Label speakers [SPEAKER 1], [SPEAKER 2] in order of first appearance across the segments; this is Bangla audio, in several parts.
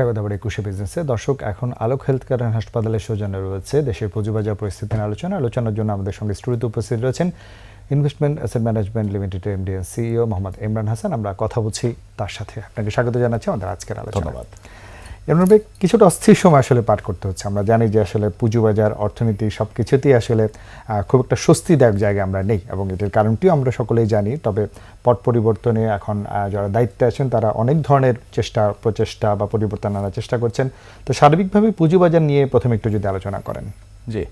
[SPEAKER 1] স্বাগত আবার একুশে বিজনেসে দর্শক, এখন আলোক হেলথ কেয়ার অ্যান্ড হাসপাতালের সৌজন্য রয়েছে দেশের পুঁজিবাজার পরিস্থিতি নিয়ে আলোচনা। আলোচনার জন্য আমাদের সঙ্গে স্টুডিওতে উপস্থিত রয়েছেন investment asset management limited MD CEO Mohammad Imran Hasan. আমরা কথা বলছি তার সাথে। আপনাকে স্বাগত জানাচ্ছি আমাদের আজকের আলোচনা
[SPEAKER 2] ধন্যবাদ।
[SPEAKER 1] ইমরান ভাই কিছুটা অস্থির সময় আসলে পার করতে হচ্ছে। আমরা জানি যে আসলে পুঁজিবাজার অর্থনীতি সব কিছুতেই আসলে খুব একটা স্বস্তিদায়ক জায়গায় আমরা নেই এবং এটার কারণটিও আমরা সকলেই জানি। তবে পট পরিবর্তনে এখন যারা দায়িত্বে আছেন তারা অনেক ধরনের চেষ্টা, প্রচেষ্টা বা পরিবর্তন আনার চেষ্টা করছেন। তো সার্বিকভাবে পুঁজিবাজার নিয়ে প্রথমে একটু যদি আলোচনা করেন।
[SPEAKER 2] জি।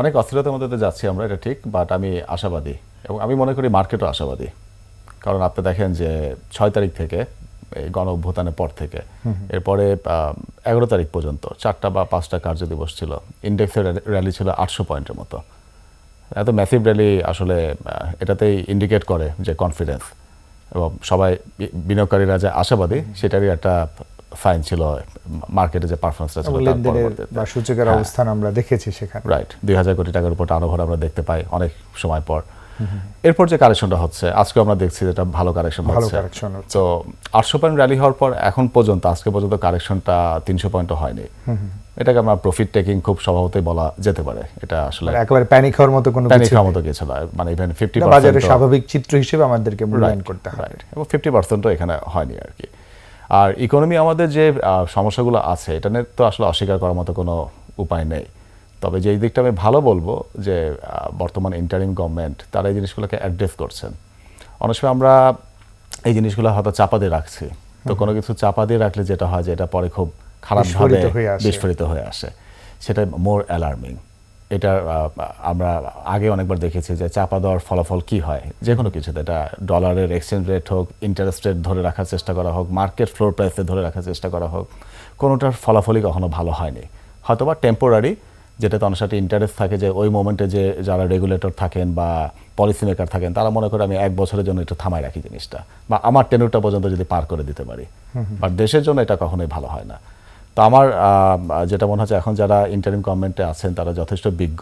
[SPEAKER 2] অনেক অস্থিরতার মধ্যে তো যাচ্ছি আমরা, এটা ঠিক বাট আমি আশাবাদী এবং আমি মনে করি মার্কেটও আশাবাদী। কারণ আপনি দেখেন যে ছয় তারিখ থেকে এই গণ অভ্যুত্থানের পর থেকে। এরপরে এগারো তারিখ পর্যন্ত চারটা বা পাঁচটা কার্য দিবস ছিল। ইন্ডেক্সের র্যালি ছিল আটশো পয়েন্টের মতো। এত ম্যাসিভ র্যালি আসলে এটাতেই ইন্ডিকেট করে যে কনফিডেন্স এবং সবাই বিনিয়োগকারীরা যে আশাবাদী সেটারই একটা সাইন ছিল মার্কেটে যে পারফরমেন্সটা ছিল
[SPEAKER 1] বা সূচকের
[SPEAKER 2] হ্যাঁ।
[SPEAKER 1] অবস্থান আমরা দেখেছি সেখানে।
[SPEAKER 2] রাইট দুই হাজার কোটি টাকার উপর টার্নওভার আমরা দেখতে পাই অনেক সময় পর। এরপর যে কারেকশনটা হচ্ছে আজকে আমরা দেখছি যেটা ভালো কারেকশন
[SPEAKER 1] ভালো
[SPEAKER 2] হচ্ছে। তো আটশো পয়েন্ট র্যালি হওয়ার পর এখন পর্যন্ত আজকে পর্যন্ত কারেকশনটা তিনশো পয়েন্টও হয়নি। এটাকে আমরা প্রফিট টেকিং খুব স্বভাবতই বলা যেতে পারে। এটা আসলে
[SPEAKER 1] মানে একেবারে প্যানিক হওয়ার মতো কোনো
[SPEAKER 2] প্যানিক হওয়ার মতো কিছু না মানে ইভেন ফিফটি
[SPEAKER 1] বাজারের স্বাভাবিক চিত্র হিসেবে আমাদেরকে মূল্যায়ন করতে
[SPEAKER 2] রাইট এবং ফিফটি পার্সেন্টও এখানে হয়নি আর কি। আর ইকোনমি আমাদের যে সমস্যাগুলো আছে এটা নিয়ে তো আসলে অস্বীকার করার মতো কোনো উপায় নেই। তবে যেই দিকটা আমি ভালো বলব যে বর্তমান ইন্টারিম গভর্নমেন্ট তারা এই জিনিসগুলোকে অ্যাড্রেস করছেন। অনেক সময় আমরা এই জিনিসগুলো হয়তো চাপা দিয়ে রাখছি। তো কোনো কিছু চাপা দিয়ে রাখলে যেটা হয় যে এটা পরে খুব খারাপভাবে
[SPEAKER 1] বিস্ফোরিত হয়ে আসে।
[SPEAKER 2] বিস্ফোরিত হয়ে আসে। সেটা মোর অ্যালার্মিং এটা আমরা আগে অনেকবার দেখেছি যে চাপা দেওয়ার ফলাফল কি হয়? যে কোনো কিছুতে। এটা ডলারের এক্সচেঞ্জ রেট হোক ইন্টারেস্ট রেট ধরে রাখার চেষ্টা করা হোক মার্কেট ফ্লোর প্রাইসে ধরে রাখার চেষ্টা করা হোক কোনোটার ফলাফলই কখনো ভালো হয়নি। হয়তোবা টেম্পোরারি যেটাতে অনেক সাথে ইন্টারেস্ট থাকে যে ওই মোমেন্টে যে যারা রেগুলেটর থাকেন বা পলিসি মেকার থাকেন তারা মনে করে আমি এক বছরের জন্য একটু থামায় রাখি জিনিসটা। বা আমার টেনুরটা পর্যন্ত যদি পার করে দিতে পারি। বাট দেশের জন্য এটা কখনোই ভালো হয় না। তো আমার যেটা মনে হচ্ছে এখন যারা ইন্টারিম গভর্নমেন্টে আছেন তারা যথেষ্ট বিজ্ঞ।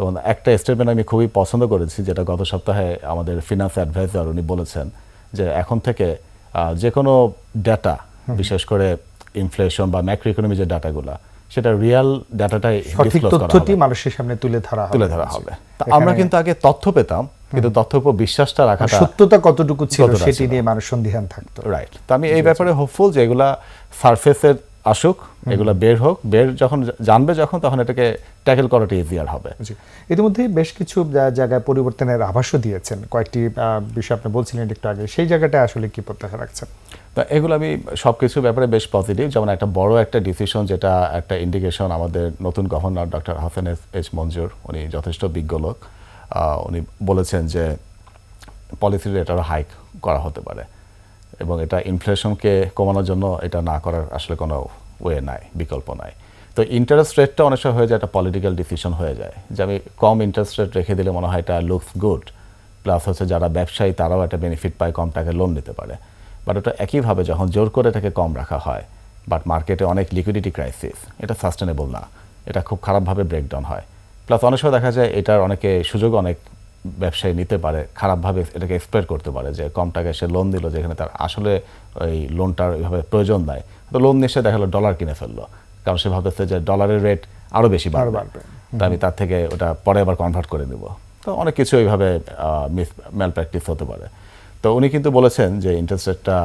[SPEAKER 2] এবং একটা স্টেটমেন্ট আমি খুবই পছন্দ করেছি যেটা গত সপ্তাহে আমাদের ফিনান্স অ্যাডভাইজার উনি বলেছেন যে এখন থেকে যে কোনো ডাটা বিশেষ করে ইনফ্লেশন বা ম্যাক্রো ইকোনমি যে ডাটাগুলো সেটা রিয়াল ডাটাটাই
[SPEAKER 1] সঠিক তথ্যটি মানুষের সামনে তুলে ধরা
[SPEAKER 2] তুলে ধরা হবে। আমরা কিন্তু আগে তথ্য পেতাম কিন্তু তথ্যের উপর বিশ্বাসটা রাখাটা
[SPEAKER 1] সত্যতা কতটুকু ছিল সেটি নিয়ে মানুষ সন্দিহান থাকতো।
[SPEAKER 2] রাইট তো আমি এই ব্যাপারে হোপফুল যে এগুলা সারফেসের আসুক এগুলা বের হোক বের যখন জানবে যখন তখন এটাকে ট্যাকেল করাটা ইজিয়ার হবে।
[SPEAKER 1] ইতিমধ্যে বেশ কিছু জায়গায় পরিবর্তনের আভাসও দিয়েছেন। কয়েকটি আহ, বিষয় আপনি বলছিলেন একটু আগে। সেই জায়গাটা আসলে কি প্রত্যাশা রাখছেন?
[SPEAKER 2] তো এগুলো আমি সব কিছুর ব্যাপারে বেশ পজিটিভ যেমন একটা বড় একটা ডিসিশন যেটা একটা ইন্ডিকেশন আমাদের নতুন governor doctor Hasan S- H Mansur উনি যথেষ্ট বিজ্ঞ লোক। উনি বলেছেন যে পলিসি রেট আরও হাইক করা হতে পারে। এবং এটা ইনফ্লেশনকে কমানোর জন্য এটা না করার আসলে কোনো ওয়ে নাই, বিকল্প নাই। তো ইন্টারেস্ট রেটটা অনেক সময় হয়ে যায়, একটা পলিটিক্যাল ডিসিশন হয়ে যায়। যে আমি কম ইন্টারেস্ট রেট রেখে দিলে মনে হয় এটা লুকস গুড প্লাস হচ্ছে যারা ব্যবসায়ী, তারাও একটা বেনিফিট পায়, কম টাকায় লোন নিতে পারে। বাট ওটা একইভাবে যখন জোর করে এটাকে কম রাখা হয় বাট মার্কেটে অনেক লিকুইডিটি ক্রাইসিস এটা সাস্টেনেবল না। এটা খুব খারাপভাবে ব্রেকডাউন হয়। প্লাস অনেক সময় দেখা যায় এটার অনেকে সুযোগ অনেক ব্যবসায়ী নিতে পারে খারাপভাবে এটাকে এক্সপ্লোর করতে পারে যে কম টাকায় সে লোন দিল যেখানে তার আসলে ওই লোনটার ওইভাবে প্রয়োজন নাই। তো লোন নিয়ে সে দেখা গেলো ডলার কিনে ফেলল। কারণ সে ভাবতেছে যে ডলারের রেট আরও বেশি বাড়বে।
[SPEAKER 1] বাড়বে।
[SPEAKER 2] তা আমি তার থেকে ওটা পরে আবার কনভার্ট করে দেবো তো অনেক কিছু ওইভাবে মিস ম্যাল প্র্যাকটিস হতে পারে। তো উনি কিন্তু বলেছেন যে ইন্টারেস্ট রেটটা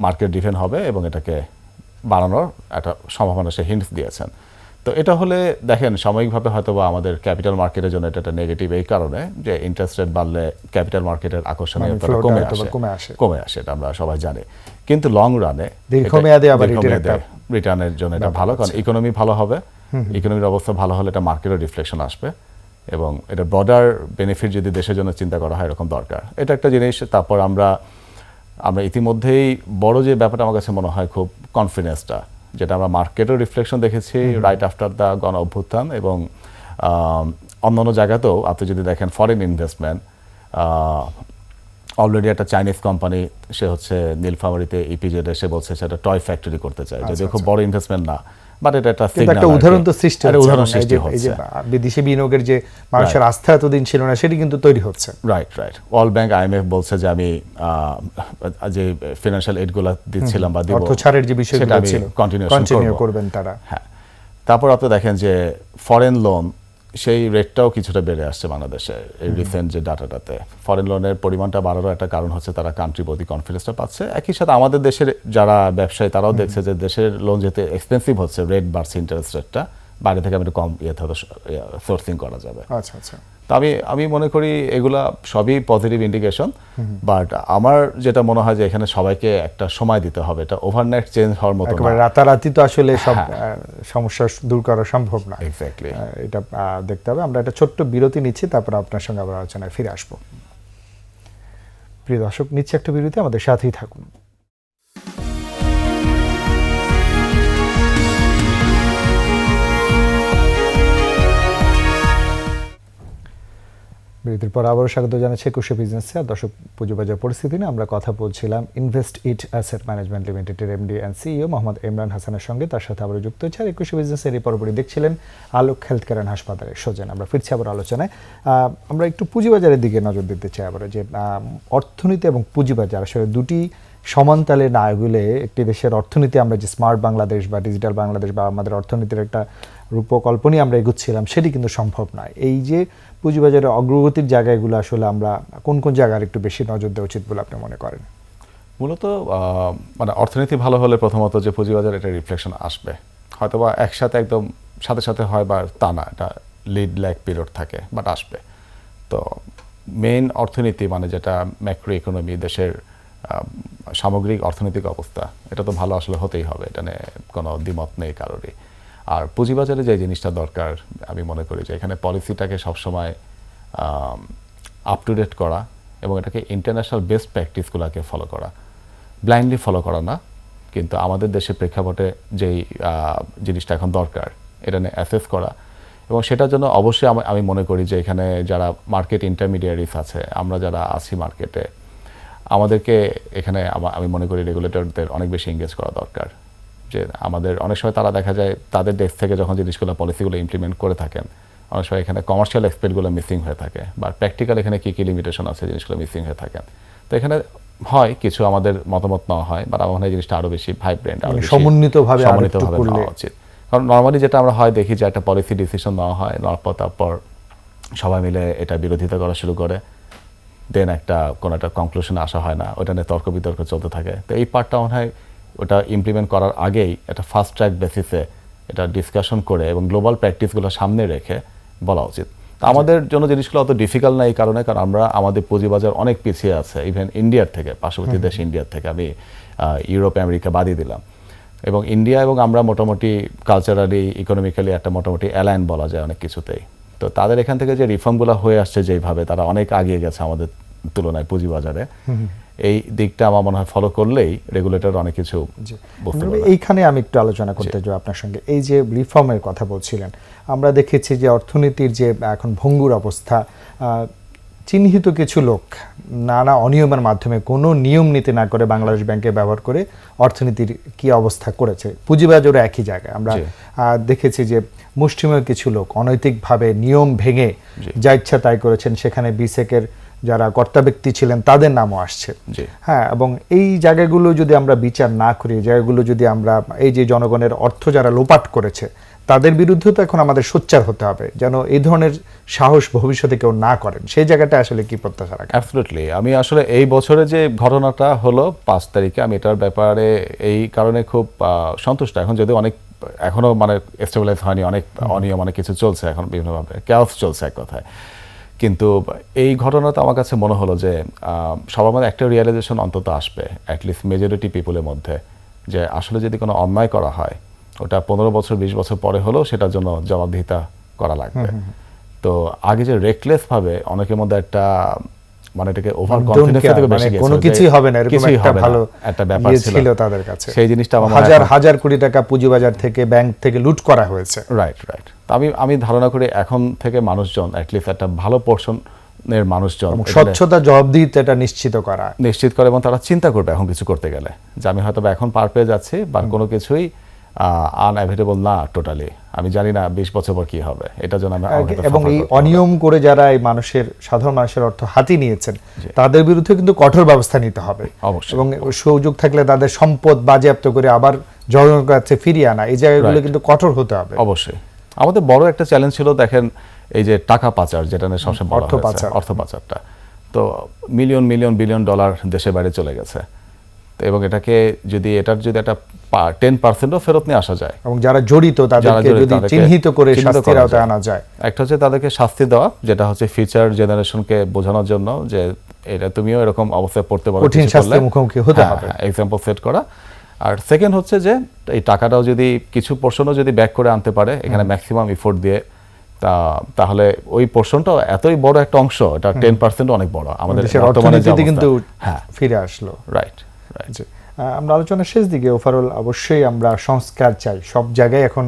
[SPEAKER 2] মার্কেট ডিফেন্ড হবে এবং এটাকে বাড়ানোর একটা সম্ভাবনা সে হিন্টস দিয়েছেন। তো এটা হলে দেখেন সাময়িকভাবে হয়তো বা আমাদের ক্যাপিটাল মার্কেটের জন্য এটা একটা নেগেটিভ এই কারণে যে ইন্টারেস্ট রেট বাড়লে ক্যাপিটাল মার্কেটের আকর্ষণীয়তা কমে আসে।
[SPEAKER 1] কমে আসে।
[SPEAKER 2] কমে আসে এটা আমরা সবাই জানি। কিন্তু লং রানে
[SPEAKER 1] দীর্ঘমেয়াদে আবার
[SPEAKER 2] রিটার্নের জন্য এটা ভালো কারণ ইকোনমি ভালো হবে। ইকোনমির অবস্থা ভালো হলে এটা মার্কেটের রিফ্লেকশন আসবে। এবং এটা ব্রডার বেনিফিট যদি দেশের জন্য চিন্তা করা হয় এরকম দরকার। এটা একটা জিনিস তারপর আমরা আমরা ইতিমধ্যেই বড় যে ব্যাপারটা আমার কাছে মনে হয় খুব কনফিডেন্সটা যেটা আমরা মার্কেটের রিফ্লেকশন দেখেছি রাইট আফটার দ্য গণ অভ্যুত্থান এবং অন্যান্য জায়গাতেও আপনি যদি দেখেন ফরেন ইনভেস্টমেন্ট অলরেডি একটা চাইনিজ কোম্পানি সে হচ্ছে নীলফামারিতে ইপিজেড এসে বলছে সেটা টয় ফ্যাক্টরি করতে চায়। যদিও খুব বড় ইনভেস্টমেন্ট না। বাট এটা একটা
[SPEAKER 1] একটা উদাহরণ তো সৃষ্টি হচ্ছে
[SPEAKER 2] উদাহরণ সৃষ্টি
[SPEAKER 1] এই যে
[SPEAKER 2] হচ্ছে।
[SPEAKER 1] বিদেশি বিনিয়োগের যে মানুষের আস্থা এতদিন ছিল না সেটি কিন্তু তৈরি হচ্ছে।
[SPEAKER 2] Right right World Bank IMF বলছে যে আমি আহ, যে ফিনান্সিয়াল এডগুলা দিচ্ছিলাম বা দিব
[SPEAKER 1] অর্থ ছাড়ের যে বিষয়গুলো ছিল কন্টিনিউ করবেন তারা।
[SPEAKER 2] হ্যাঁ। তারপর আপনি দেখেন যে ফরেন লোন সেই রেটটাও কিছুটা বেড়ে আসছে বাংলাদেশে এই রিসেন্ট যে ডাটাটাতে ফরেন লোনের পরিমাণটা বাড়ারও একটা কারণ হচ্ছে তারা কান্ট্রি প্রতি কনফিডেন্সটা পাচ্ছে। একই সাথে আমাদের দেশের যারা ব্যবসায়ী তারাও দেখছে যে দেশের লোন যেতে এক্সপেন্সিভ হচ্ছে রেট বাড়ছে ইন্টারেস্ট রেটটা বাইরে থেকে আমি একটু কম ইয়েতে সোর্সিং করা যাবে।
[SPEAKER 1] আচ্ছা আচ্ছা।
[SPEAKER 2] তো আমি আমি মনে করি এগুলা সবই পজিটিভ ইন্ডিকেশন বাট আমার যেটা মনে হয় যে এখানে সবাইকে একটা সময় দিতে হবে এটা ওভারনাইট চেঞ্জ হওয়ার মতো
[SPEAKER 1] একেবারে রাতারাতি তো আসলে সব
[SPEAKER 2] হ্যাঁ।
[SPEAKER 1] সমস্যা দূর করা সম্ভব না।
[SPEAKER 2] এক্স্যাক্টলি
[SPEAKER 1] এটা দেখতে হবে। আমরা একটা ছোট্ট বিরতি নিচ্ছি তারপর আপনার সঙ্গে আবার আলোচনায় ফিরে আসব। প্রিয় দর্শক নিচ্ছে একটা বিরতি আমাদের সাথেই থাকুন। বিরতির পর আবারও স্বাগত জানাচ্ছি একুশে বিজনেসে আর দর্শক, পুঁজিবাজার পরিস্থিতি নিয়ে আমরা কথা বলছিলাম ইনভেস্ট ইট অ্যাসেট ম্যানেজমেন্ট লিমিটেডের MD and CEO Mohammad Imran হাসানের সঙ্গে। তার সাথে আবারও যুক্ত হচ্ছে আর একুশে বিজনেসের এই পরপরই দেখছিলেন আলোক হেলথ কেয়ার অ্যান্ড হাসপাতালের সোজেন আমরা ফিরছি আবার আলোচনায়। আমরা একটু পুঁজিবাজারের দিকে নজর দিতে চাই আবার যে অর্থনীতি এবং পুঁজিবাজার আসলে দুটি সমানতালে না এগুলে একটি দেশের অর্থনীতি আমরা যে স্মার্ট বাংলাদেশ বা ডিজিটাল বাংলাদেশ বা আমাদের অর্থনীতির একটা রূপকল্পনই আমরা এগুচ্ছিলাম, সেটি কিন্তু সম্ভব নয়। এই যে পুঁজিবাজারের অগ্রগতির জায়গাগুলো আসলে আমরা কোন কোন জায়গার একটু বেশি নজর দেওয়া উচিত বলে আপনি মনে করেন?
[SPEAKER 2] মূলত মানে অর্থনীতি ভালো হলে প্রথমত যে পুঁজিবাজার এটা রিফ্লেকশন আসবে। হয়তোবা একসাথে একদম সাথে সাথে হয় বা তা না, এটা লিড ল্যাক পিরিয়ড থাকে, বাট আসবে। তো মেইন অর্থনীতি মানে যেটা ম্যাক্রো ইকোনমি, দেশের সামগ্রিক অর্থনৈতিক অবস্থা, এটা তো ভালো আসলে হতেই হবে, এটা নিয়ে কোনো দ্বিমত নেই কারোরই। আর পুঁজিবাজারে যে জিনিসটা দরকার, আমি মনে করি যে এখানে পলিসিটাকে সবসময় আপ টু ডেট করা এবং এটাকে ইন্টারন্যাশনাল বেস্ট প্র্যাকটিসগুলোকে ফলো করা। ব্লাইন্ডলি ফলো করা না, কিন্তু আমাদের দেশের প্রেক্ষাপটে যেই জিনিসটা এখন দরকার, এটা নিয়ে অ্যাসেস করা। এবং সেটার জন্য অবশ্যই আমি- মনে করি যে এখানে যারা মার্কেট ইন্টারমিডিয়ারিস আছে, আমরা যারা আছি মার্কেটে আমাদেরকে এখানে আমি মনে করি রেগুলেটরদের অনেক বেশি এঙ্গেজ করা দরকার। যে আমাদের অনেক সময় তারা দেখা যায় তাদের দেশ থেকে যখন জিনিসগুলো পলিসিগুলো ইমপ্লিমেন্ট করে থাকেন অনেক সময় এখানে কমার্শিয়াল এক্সপেক্টগুলো মিসিং হয়ে থাকে বা প্র্যাকটিক্যাল এখানে কী কী লিমিটেশন আছে জিনিসগুলো মিসিং হয়ে থাকেন তো এখানে হয় কিছু আমাদের মতামত নেওয়া হয় বা আমার এই জিনিসটা আরও বেশি ভাইব্রেন্ট আরও
[SPEAKER 1] মানে সমন্বিতভাবে
[SPEAKER 2] সমন্বিতভাবে নেওয়া উচিত। কারণ নর্মালি যেটা আমরা হয় দেখি যে একটা পলিসি ডিসিশন নেওয়া হয় নেওয়ার পর তারপর সবাই মিলে এটা বিরোধিতা করা শুরু করে। দেন একটা কোনো একটা কনক্লুশনে আসা হয় না। ওটা নিয়ে তর্ক বিতর্ক চলতে থাকে। তো এই পার্টটা মনে হয় ওটা ইমপ্লিমেন্ট করার আগেই একটা ফাস্ট ট্র্যাক বেসিসে এটা ডিসকাশন করে এবং গ্লোবাল প্র্যাকটিসগুলো সামনে রেখে বলা উচিত। তো আমাদের জন্য জিনিসগুলো অত ডিফিকাল্ট না এই কারণে কারণ আমরা আমাদের পুঁজিবাজার অনেক পিছিয়ে আছে। ইভেন ইন্ডিয়ার থেকে পার্শ্ববর্তী দেশ ইন্ডিয়ার থেকে আমি ইউরোপ আমেরিকা বাদই দিলাম। এবং ইন্ডিয়া এবং আমরা মোটামুটি কালচারালি ইকোনমিক্যালি একটা মোটামুটি অ্যালাইন বলা যায় অনেক কিছুতেই। তো তাদের এখান থেকে যে রিফর্মগুলো হয়ে আসছে যেইভাবে তারা অনেক আগিয়ে গেছে আমাদের তুলনায় পুঁজিবাজারে। এই দিকটা আমার মনে হয় ফলো করলেই রেগুলেটর অনেক কিছু
[SPEAKER 1] এইখানে আমি একটু আলোচনা করতে চাই আপনার সঙ্গে। এই যে রিফর্মের কথা বলছিলেন আমরা দেখেছি যে অর্থনীতির যে এখন ভঙ্গুর অবস্থা আহ, চিহ্নিত কিছু লোক নানা অনিয়মের মাধ্যমে কোনো নিয়ম নীতি না করে বাংলাদেশ ব্যাংকে ব্যবহার করে অর্থনীতির কি অবস্থা করেছে। পুঁজিবাজারও একই জায়গায়। আমরা দেখেছি যে মুষ্টিমেয় কিছু লোক অনৈতিকভাবে নিয়ম ভেঙে যা ইচ্ছা তাই করেছেন। সেখানে বিসেকের যারা কর্তা ব্যক্তি ছিলেন তাদের নামও আসছে। হ্যাঁ এবং এই জায়গাগুলো যদি আমরা বিচার না করি জায়গাগুলো যদি আমরা এই যে জনগণের অর্থ যারা লোপাট করেছে তাদের বিরুদ্ধে তো এখন আমাদের সোচ্চার হতে হবে যেন এই ধরনের সাহস ভবিষ্যতে কেউ না করেন। সেই জায়গাটা আসলে কি প্রত্যাশা রাখেন?
[SPEAKER 2] অ্যাবসলুটলি আমি আসলে এই বছরে যে ঘটনাটা হলো পাঁচ তারিখে আমি এটার ব্যাপারে এই কারণে খুব সন্তুষ্ট। এখন যদি অনেক এখনও মানে স্টেবিলাইজ হয়নি অনেক অনিয়ম অনেক কিছু চলছে এখন বিভিন্নভাবে। ক্যাওস চলছে এক কথায়। কিন্তু এই ঘটনাটা আমার কাছে মনে হলো যে সবার মধ্যে একটা রিয়েলাইজেশন অন্তত আসবে অ্যাটলিস্ট মেজরিটি পিপুলের মধ্যে যে আসলে যদি কোনো অন্যায় করা হয় ওটা পনেরো বছর বিশ বছর পরে হলেও সেটার জন্য জবাবদিহিতা করা লাগবে। তো আগে যে রেকলেস ভাবে অনেকের মধ্যে একটা মানে এটাকে ওভার কনফিডেন্স থেকে
[SPEAKER 1] মানে
[SPEAKER 2] বেশি গেছে
[SPEAKER 1] কোনো কিছুই হবে না এরকম একটা ভালো
[SPEAKER 2] একটা ব্যাপার
[SPEAKER 1] ইয়ে
[SPEAKER 2] ছিল।
[SPEAKER 1] তাদের কাছে।
[SPEAKER 2] সেই জিনিসটা আমার
[SPEAKER 1] হাজার হাজার কোটি টাকা পুঁজিবাজার থেকে ব্যাংক থেকে লুট করা হয়েছে।
[SPEAKER 2] রাইট রাইট আমি আমি ধারণা করি এখন থেকে মানুষজন অ্যাটলিস্ট একটা ভালো পোর্শনের মানুষজন
[SPEAKER 1] স্বচ্ছতা জবাবদিহিতা এটা নিশ্চিত করা।
[SPEAKER 2] নিশ্চিত করে এবং তারা চিন্তা করবে এখন কিছু করতে গেলে। যে আমি হয়তো এখন পার পেয়ে যাচ্ছি বা কোনো কিছুই আনঅ্যাভেটেবল না টোটালি আমি জানি না বিশ বছর পর কি হবে। এটার জন্য
[SPEAKER 1] এবং এই অনিয়ম করে যারা এই মানুষের সাধারণ মানুষের অর্থ হাতি নিয়েছেন তাদের বিরুদ্ধে কিন্তু কঠোর ব্যবস্থা নিতে হবে।
[SPEAKER 2] অবশ্যই।
[SPEAKER 1] এবং সুযোগ থাকলে তাদের সম্পদ বাজেয়াপ্ত করে আবার জনগণের কাছে ফিরিয়ে আনা এই জায়গাগুলো কিন্তু কঠোর হতে হবে।
[SPEAKER 2] অবশ্যই। আমাদের বড় একটা চ্যালেঞ্জ ছিল দেখেন এই যে টাকা পাচার যেটা নিয়ে সবসময়
[SPEAKER 1] অর্থ পাচার।
[SPEAKER 2] অর্থ পাচারটা। তো মিলিয়ন মিলিয়ন বিলিয়ন ডলার দেশের বাইরে চলে গেছে। তো এবং এটাকে যদি এটার যদি একটা টেন পার্সেন্টও ফেরত নিয়ে আসা যায়।
[SPEAKER 1] এবং যারা জড়িত তাদেরকে যদি চিহ্নিত করে শাস্তির আওতায় আনা যায়।
[SPEAKER 2] একটা হচ্ছে তাদেরকে শাস্তি দেওয়া যেটা হচ্ছে ফিউচার জেনারেশনকে বোঝানোর জন্য যে এটা তুমিও এরকম অবস্থায় পড়তে পারো
[SPEAKER 1] কঠিন
[SPEAKER 2] কিছু
[SPEAKER 1] শাস্তির। মুখোমুখি হতে
[SPEAKER 2] হ্যাঁ,
[SPEAKER 1] হবে।
[SPEAKER 2] এক্সাম্পল সেট করা। আর সেকেন্ড হচ্ছে যে এই টাকাটাও যদি কিছু পোর্শনও যদি ব্যাক করে আনতে পারে এখানে ম্যাক্সিমাম ইফোর্ট দিয়ে তা তাহলে ওই পোর্শনটা এতই বড় একটা অংশ এটা টেন পার্সেন্ট অনেক বড়। আমাদের বর্তমানে।
[SPEAKER 1] কিন্তু
[SPEAKER 2] হ্যাঁ।
[SPEAKER 1] ফিরে আসলো।
[SPEAKER 2] রাইট রাইট
[SPEAKER 1] আমরা আলোচনার শেষ দিকে ওভারঅল অবশ্যই আমরা সংস্কার চাই। সব জায়গায় এখন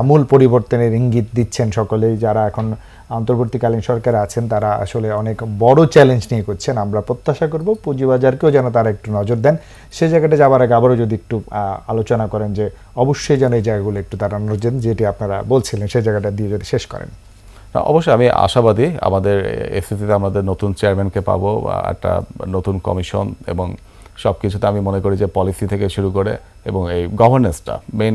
[SPEAKER 1] আমূল পরিবর্তনের ইঙ্গিত দিচ্ছেন সকলেই। যারা এখন অন্তর্বর্তীকালীন সরকারে আছেন তারা আসলে অনেক বড় চ্যালেঞ্জ নিয়ে করছেন। আমরা প্রত্যাশা করব পুঁজিবাজারকেও যেন তারা একটু নজর দেন। সে জায়গাটা যাবার আগে আবারও যদি একটু আলোচনা করেন যে অবশ্যই যেন এই জায়গাগুলো একটু তারা নজর যেটি আপনারা বলছিলেন সেই জায়গাটা দিয়ে যদি শেষ করেন।
[SPEAKER 2] না, অবশ্যই আমি আশাবাদী। আমাদের এসিসিতে আমাদের নতুন চেয়ারম্যানকে পাবো একটা নতুন কমিশন এবং সব কিছুতে আমি মনে করি যে পলিসি থেকে শুরু করে এবং এই গভর্নেন্সটা মেইন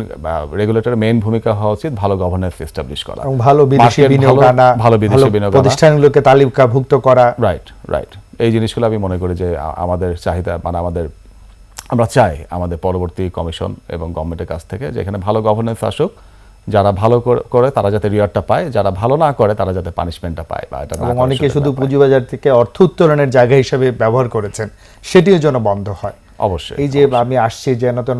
[SPEAKER 2] রেগুলেটরের মেইন ভূমিকা হওয়া উচিত ভালো গভর্নেন্স এস্টাবলিশ করা।
[SPEAKER 1] এবং ভালো বিদেশি বিনিয়োগ আনা
[SPEAKER 2] ভালো বিদেশি বিনিয়োগ
[SPEAKER 1] প্রতিষ্ঠানগুলোকে তালিকাভুক্ত করা।
[SPEAKER 2] রাইট রাইট এই জিনিসগুলো আমি মনে করি যে আমাদের চাহিদা মানে আমাদের আমরা চাই আমাদের পরবর্তী কমিশন এবং গভর্নমেন্টের কাছ থেকে যে এখানে ভালো গভর্নেন্স আসুক। যারা ভালো কর- তারা যাতে রিওয়ার্ডটা পায় যারা ভালো না করে তারা যাতে পানিশমেন্টটা পায় বা এটা
[SPEAKER 1] এবং অনেকে শুধু। পুঁজিবাজার থেকে অর্থ উত্তোলনের জায়গা হিসেবে ব্যবহার করেছেন সেটিও যেন বন্ধ হয়।
[SPEAKER 2] অবশ্যই
[SPEAKER 1] এই যে আমি আসছি যেন তেন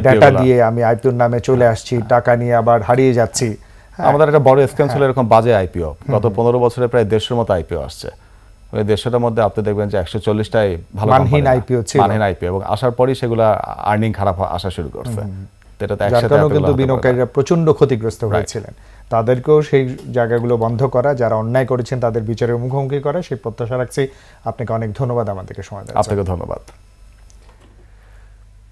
[SPEAKER 1] ডাটা দিয়ে আমি আইপিওর নামে চলে আসছি টাকা নিয়ে আবার হারিয়ে যাচ্ছি।
[SPEAKER 2] আমাদের একটা বড় স্ক্যাম ছিল এরকম বাজে আইপিও গত পনেরো বছরে প্রায় দেড়শোর মতো আইপিও আসছে। ওই দেড়শোটার মধ্যে আপনি দেখবেন যে একশো চল্লিশটাই ভালো
[SPEAKER 1] মানহীন
[SPEAKER 2] না।
[SPEAKER 1] ছিল।
[SPEAKER 2] মানহীন আইপিও এবং আসার পরই সেগুলা আর্নিং খারাপ আসা শুরু করছে। একসাথে
[SPEAKER 1] কিন্তু। বিনিয়োগকারীরা প্রচণ্ড ক্ষতিগ্রস্ত হয়েছিলেন। তাদেরকেও সেই জায়গাগুলো বন্ধ করা যারা অন্যায় করেছেন তাদের বিচারের মুখোমুখি করা সেই প্রত্যাশা রাখছি। আপনাকে অনেক ধন্যবাদ আমাদেরকে সময় দেওয়ার
[SPEAKER 2] আপনাকে ধন্যবাদ।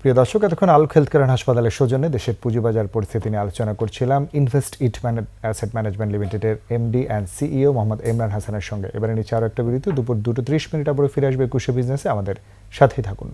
[SPEAKER 1] প্রিয় দর্শক এতক্ষণ আলোক হেলথ কেয়ার হাসপাতালের সৌজন্যে দেশের পুঁজিবাজার পরিস্থিতি নিয়ে আলোচনা করছিলাম। ইনভেস্ট ইট অ্যাসেট ম্যানেজমেন্ট লিমিটেডের MD and CEO Mohammad Imran হাসানের সঙ্গে। এবারে নিচে আরও একটা বিরতি দুপুর দুটো ত্রিশ মিনিট আবার ফিরে আসবে একুশে বিজনেসে। আমাদের সাথেই থাকুন।